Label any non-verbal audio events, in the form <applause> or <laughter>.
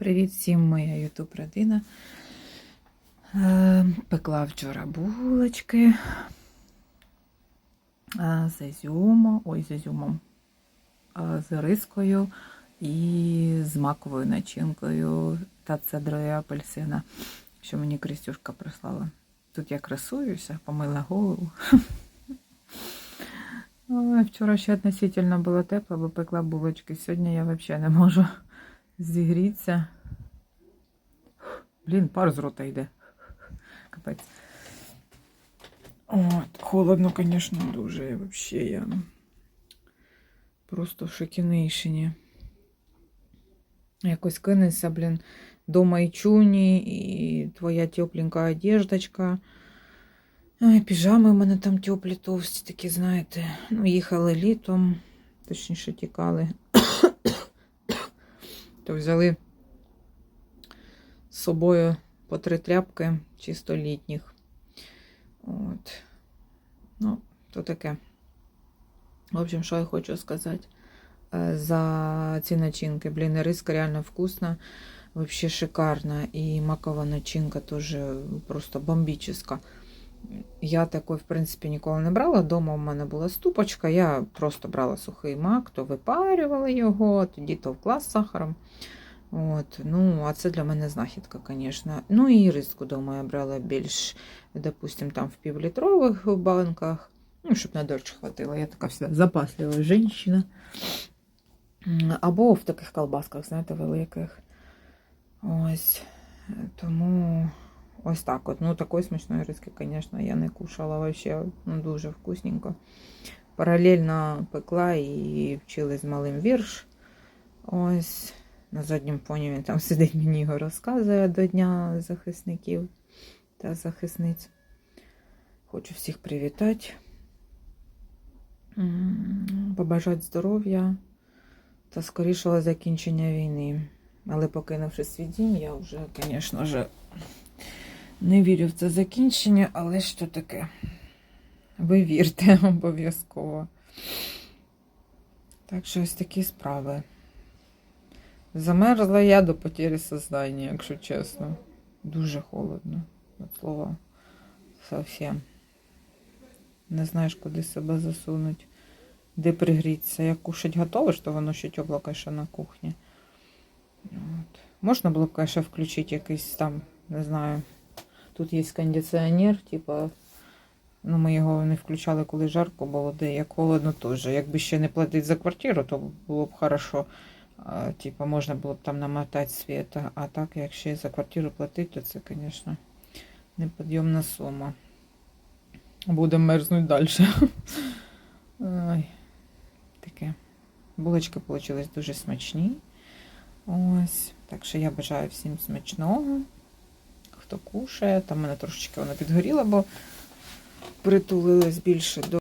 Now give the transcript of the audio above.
Привіт всім, моя ютуб родина. Е, Пекла вчора булочки е, з ізюмом, ой, з ізюмом, е, з рискою і з маковою начинкою та цедрою апельсина, що мені Крістюшка прислала. Тут я красуюся, помила голову. <laughs> Вчора ще относительно було тепло, бо пекла булочки. Сьогодні я взагалі не можу зігріться. Блін, пар з рота йде. Капець. От, холодно, звісно, дуже. Взагалі я просто в шокінейшені. Якось кинешся, блін, дома і чуні, і твоя тепленька одеждочка. Ой, піжами в мене там теплі, товсті такі, знаєте. Ну, їхали літом, точніше тікали то взяли з собою по три тряпки чисто літніх. От. Ну, то таке. В общем, що я хочу сказати Е, за ці начинки. Блін, риска реально вкусна, вообще шикарна. І макова начинка теж просто бомбічна. Я такої, в принципі, ніколи не брала. Дома у мене була ступочка. Я просто брала сухий мак, то випарювала його, тоді товкла з сахаром. От, ну, а це для мене знахідка, звісно. Ну і риску дома я брала більш, допустим, там в півлітрових банках. Ну, щоб на дощ хватило. Я така всегда запаслива жінка. Або в таких колбасках, знаєте, великих. Ось. Тому ось так от. Ну, такої смачної риски, звісно, я не кушала вообще. Ну, дуже вкусненько. Паралельно пекла і вчили з малим вірш. Ось. На задньому фоні він там <laughs> сидить, мені його розказує до Дня захисників та захисниць. Хочу всіх привітати, побажати здоров'я та скорішого закінчення війни. Але покинувши свій дім, я вже, звісно ж, не вірю в це закінчення, але що таке? Ви вірте <laughs> обов'язково. Так що ось такі справи. Замерзла я до потері сознання, якщо чесно. Дуже холодно. От слова. Совсем. Не знаєш, куди себе засунуть, де пригріться. Як кушать готовиш, то воно ще тепло, конечно, на кухні. От. Можна було конечно, включити якийсь там, не знаю. Тут є кондиціонер, типа. Ну, ми його не включали, коли жарко було, де як холодно теж. Якби ще не платити за квартиру, то було б хорошо. Типа, можна було б там намотати світ. А так, якщо за квартиру платити, то це, звісно, неподйомна сума. Будемо мерзнути далі. <laughs> Ой, таке. Булочки вийшли дуже смачні. Ось. Так що я бажаю всім смачного. Хто кушає, там мене трошечки вона підгоріла, бо притулилась більше до